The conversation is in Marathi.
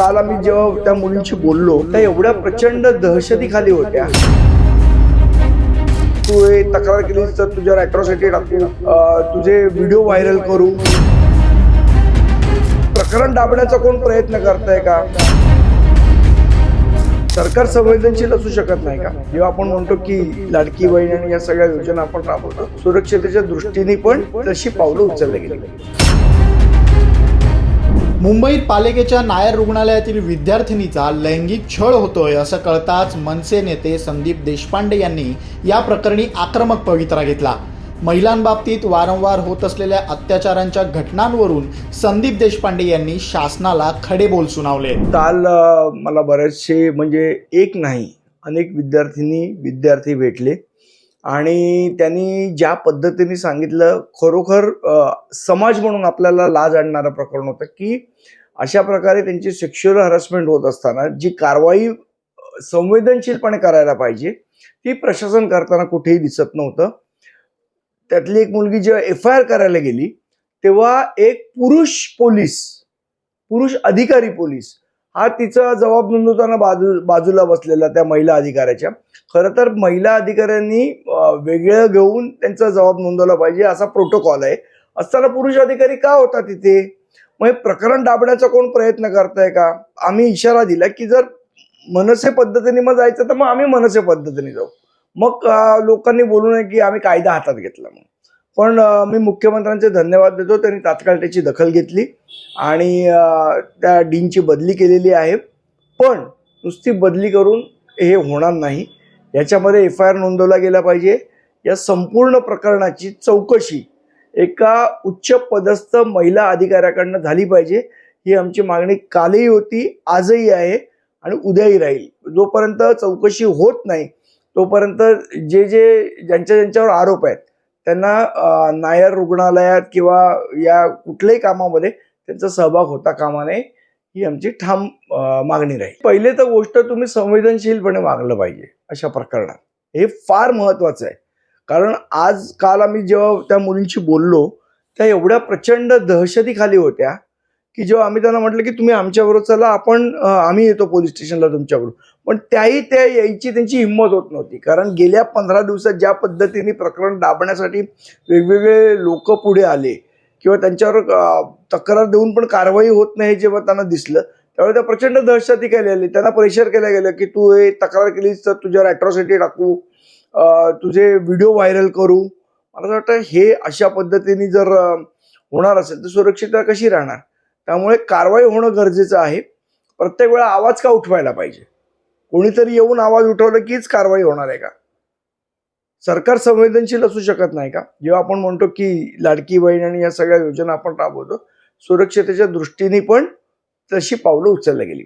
काल आम्ही जेव्हा त्या मुलींशी बोललो त्या एवढ्या प्रचंड दहशतीखाली होत्या. तू हे तक्रार केलीस तर तुझ्यावर अॅट्रॉसिटी टाकू. तुझे व्हिडिओ व्हायरल करू. प्रकरण दाबण्याचा कोण प्रयत्न करताय का? सरकार संवेदनशील असू शकत नाही का? जेव्हा आपण म्हणतो की लाडकी बहीण आणि या सगळ्या योजना आपण राबवतो सुरक्षतेच्या दृष्टीने पण तशी पावलं उचलली गेली. मुंबईत पालिकेच्या नायर रुग्णालयातील विद्यार्थिनीचा लैंगिक छळ होतोय असं कळताच मनसे नेते संदीप देशपांडे यांनी या प्रकरणी आक्रमक पवित्रा घेतला. महिलांबाबतीत वारंवार होत असलेल्या अत्याचारांच्या घटनांवरून संदीप देशपांडे यांनी शासनाला खडे बोल सुनावले. काल मला बरेचसे म्हणजे एक नाही अनेक विद्यार्थिनी विद्यार्थी भेटले. आणि त्यांनी ज्या पद्धतीने सांगितलं खरोखर समाज म्हणून आपल्याला लाज आणणारं प्रकरण होतं की अशा प्रकारे त्यांची सेक्शुअल हरासमेंट होत असताना जी कारवाई संवेदनशीलपणे करायला पाहिजे ती प्रशासन करताना कुठेही दिसत नव्हतं. त्यातली एक मुलगी जेव्हा एफ आय आर करायला गेली तेव्हा एक पुरुष पोलीस पुरुष अधिकारी पोलीस हा तिचा जबाब नोंदवताना बाजू बाजूला बसलेला त्या महिला अधिकाऱ्याच्या. खरं तर महिला अधिकाऱ्यांनी वेगळं घेऊन त्यांचा जबाब नोंदवला पाहिजे असा प्रोटोकॉल आहे. असताना पुरुष अधिकारी का होता तिथे? मग हे प्रकरण दाबण्याचा कोण प्रयत्न करताय का? आम्ही इशारा दिला की जर मनसे पद्धतीने मग जायचं तर मग आम्ही मनसे पद्धतीने जाऊ. मग लोकांनी बोलू नये की आम्ही कायदा हातात घेतला मग पण मी मुख्यमंत्र्यांचे धन्यवाद देतो. त्यांनी तात्काळ त्याची दखल घेतली आणि त्या डीनची बदली केलेली आहे. पण नुसती बदली करून हे होणार नाही. याच्यामध्ये एफ आय आर नोंदवला गेला पाहिजे. या संपूर्ण प्रकरणाची चौकशी एका उच्च पदस्थ महिला अधिकाऱ्याकडनं झाली पाहिजे. ही आमची मागणी कालही होती आजही आहे आणि उद्याही राहील. जोपर्यंत चौकशी होत नाही तोपर्यंत जे जे ज्यांच्या ज्यांच्यावर आरोप आहेत त्यांना नायर रुग्णालयात किंवा या कुठल्याही कामामध्ये त्यांचा सहभाग होता कामा नये ही आमची ठाम मागणी राहील. पहिले तर गोष्ट तुम्ही संवेदनशीलपणे वागलं पाहिजे अशा प्रकरणात. हे फार महत्वाचं आहे. कारण आज काल आम्ही जेव्हा त्या मुलींशी बोललो त्या एवढ्या प्रचंड दहशतीखाली होत्या की जेव्हा आम्ही त्यांना म्हटलं की तुम्ही आमच्याबरोबर चला आपण आम्ही येतो पोलीस स्टेशनला तुमच्याबरोबर. पण त्याही त्या यायची त्यांची हिंमत होत नव्हती. कारण गेल्या पंधरा दिवसात ज्या पद्धतीने प्रकरण दाबण्यासाठी वेगवेगळे लोक पुढे आले किंवा त्यांच्यावर तक्रार देऊन पण कारवाई होत नाही जेव्हा त्यांना दिसलं त्यावेळी त्या प्रचंड दहशती केली आली त्यांना प्रेशर केलं गेलं की तू हे तक्रार केलीस तर तुझ्यावर अॅट्रॉसिटी टाकू तुझे व्हिडिओ व्हायरल करू. मला असं वाटतं हे अशा पद्धतीने जर होणार असेल तर सुरक्षितता कशी राहणार? त्यामुळे कारवाई होणं गरजेचं आहे. प्रत्येक वेळा आवाज का उठवायला पाहिजे? कोणीतरी येऊन आवाज उठवलं कीच कारवाई होणार आहे का? सरकार संवेदनशील असू शकत नाही का? जेव्हा आपण म्हणतो की लाडकी बहीण आणि या सगळ्या योजना आपण राबवतो सुरक्षतेच्या दृष्टीने पण तशी पावलं उचलली गेली.